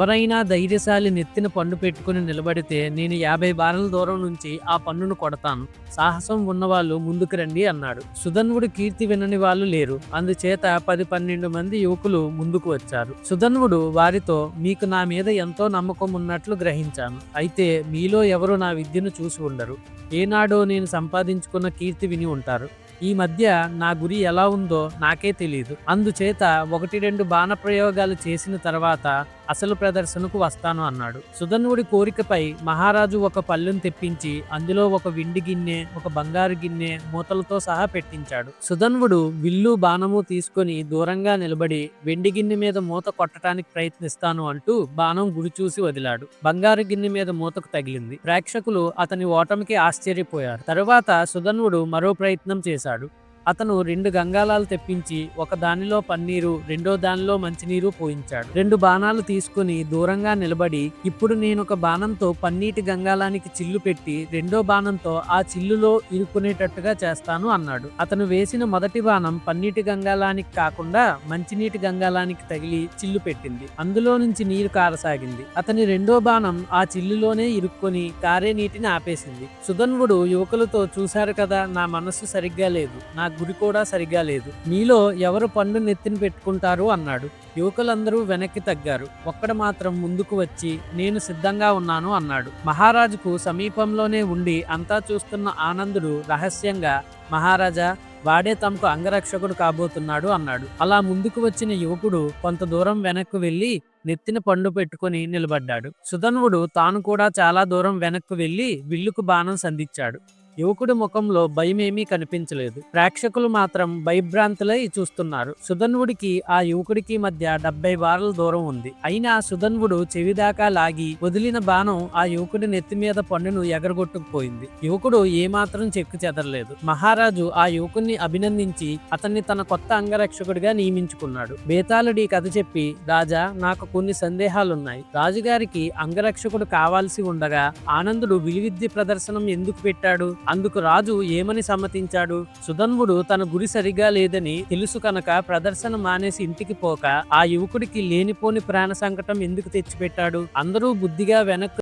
ఎవరైనా ధైర్యశాలి నెత్తిన పన్ను పెట్టుకుని నిలబడితే నేను యాభై బారల దూరం నుంచి ఆ పన్నును కొడతాను. సాహసం ఉన్నవాళ్ళు ముందుకు రండి అన్నాడు. సుధన్వుడు కీర్తి వినని వాళ్ళు లేరు. అందుచేత పది పన్నెండు మంది యువకులు ముందుకు వచ్చారు. సుధన్వుడు వారితో మీకు నా మీద ఎంతో నమ్మకం ఉన్నట్లు గ్రహించాను. అయితే మీలో ఎవరు నా విద్యను చూసి ఉండరు. ఏనాడో నేను సంపాదించుకున్న కీర్తి విని ఉంటారు. ఈ మధ్య నా గురి ఎలా ఉందో నాకే తెలియదు అందుచేత ఒకటి రెండు బాణ ప్రయోగాలు చేసిన తర్వాత అసలు ప్రదర్శనకు వస్తాను అన్నాడు. సుధన్వుడి కోరికపై మహారాజు ఒక పళ్ళును తెప్పించి అందులో ఒక విండి గిన్నె ఒక బంగారు గిన్నె మూతలతో సహా పెట్టించాడు. సుధన్వుడు విల్లు బాణము తీసుకొని దూరంగా నిలబడి వెండి గిన్నె మీద మూత కొట్టడానికి ప్రయత్నిస్తాను అంటూ బాణం గురి చూసి వదిలాడు. బంగారు గిన్నె మీద మూతకు తగిలింది. ప్రేక్షకులు అతని ఓటమికి ఆశ్చర్యపోయారు. తరువాత సుధన్వుడు మరో ప్రయత్నం చేశాడు. అతను రెండు గంగాలాలు తెప్పించి ఒక దానిలో పన్నీరు రెండో దానిలో మంచినీరు పోయించాడు. రెండు బాణాలు తీసుకుని దూరంగా నిలబడి ఇప్పుడు నేను ఒక బాణంతో పన్నీటి గంగాలానికి చిల్లు పెట్టి రెండో బాణంతో ఆ చిల్లులో ఇరుక్కునేటట్టుగా చేస్తాను అన్నాడు. అతను వేసిన మొదటి బాణం పన్నీటి గంగాలానికి కాకుండా మంచినీటి గంగాలానికి తగిలి చిల్లు పెట్టింది. అందులో నుంచి నీరు కారసాగింది. అతని రెండో బాణం ఆ చిల్లులోనే ఇరుక్కొని కారే నీటిని ఆపేసింది. సుధన్వుడు యువకులతో చూశారు కదా నా మనస్సు సరిగ్గా లేదు. నా గురి కూడా సరిగ్గా లేదు. మీలో ఎవరు పండు నెత్తిన పెట్టుకుంటారు అన్నాడు. యువకులందరూ వెనక్కి తగ్గారు. ఒక్కడ మాత్రం ముందుకు వచ్చి నేను సిద్ధంగా ఉన్నాను అన్నాడు. మహారాజుకు సమీపంలోనే ఉండి అంతా చూస్తున్న ఆనందుడు రహస్యంగా మహారాజా వాడే తమకు అంగరక్షకుడు కాబోతున్నాడు అన్నాడు. అలా ముందుకు వచ్చిన యువకుడు కొంత దూరం వెనక్కు వెళ్ళి నెత్తిన పండు పెట్టుకుని నిలబడ్డాడు. సుధన్వుడు తాను కూడా చాలా దూరం వెనక్కు వెళ్ళి విల్లుకు బాణం సంధించాడు. యువకుడి ముఖంలో భయమేమీ కనిపించలేదు. ప్రేక్షకులు మాత్రం భయభ్రాంతులై చూస్తున్నారు. సుధన్వుడికి ఆ యువకుడికి మధ్య డెబ్బై బారల దూరం ఉంది. అయినా సుధన్వుడు చెవిదాకా లాగి వదిలిన బాణం ఆ యువకుడి నెత్తి మీద పన్నును ఎగరగొట్టుకుపోయింది. యువకుడు ఏమాత్రం చెక్కు చెదరలేదు. మహారాజు ఆ యువకుడిని అభినందించి అతన్ని తన కొత్త అంగరక్షకుడిగా నియమించుకున్నాడు. బేతాళుడి కథ చెప్పి రాజా నాకు కొన్ని సందేహాలున్నాయి. రాజుగారికి అంగరక్షకుడు కావాల్సి ఉండగా ఆనందుడు విలువిద్య ప్రదర్శనం ఎందుకు పెట్టాడు? అందుకు రాజు ఏమని సమ్మతించాడు? సుధన్వుడు తన గురి సరిగా లేదని తెలుసు కనుక ప్రదర్శన మానేసి ఇంటికి పోక ఆ యువకుడికి లేనిపోని ప్రాణ సంకటం ఎందుకు తెచ్చిపెట్టాడు? అందరూ బుద్ధిగా వెనక్కు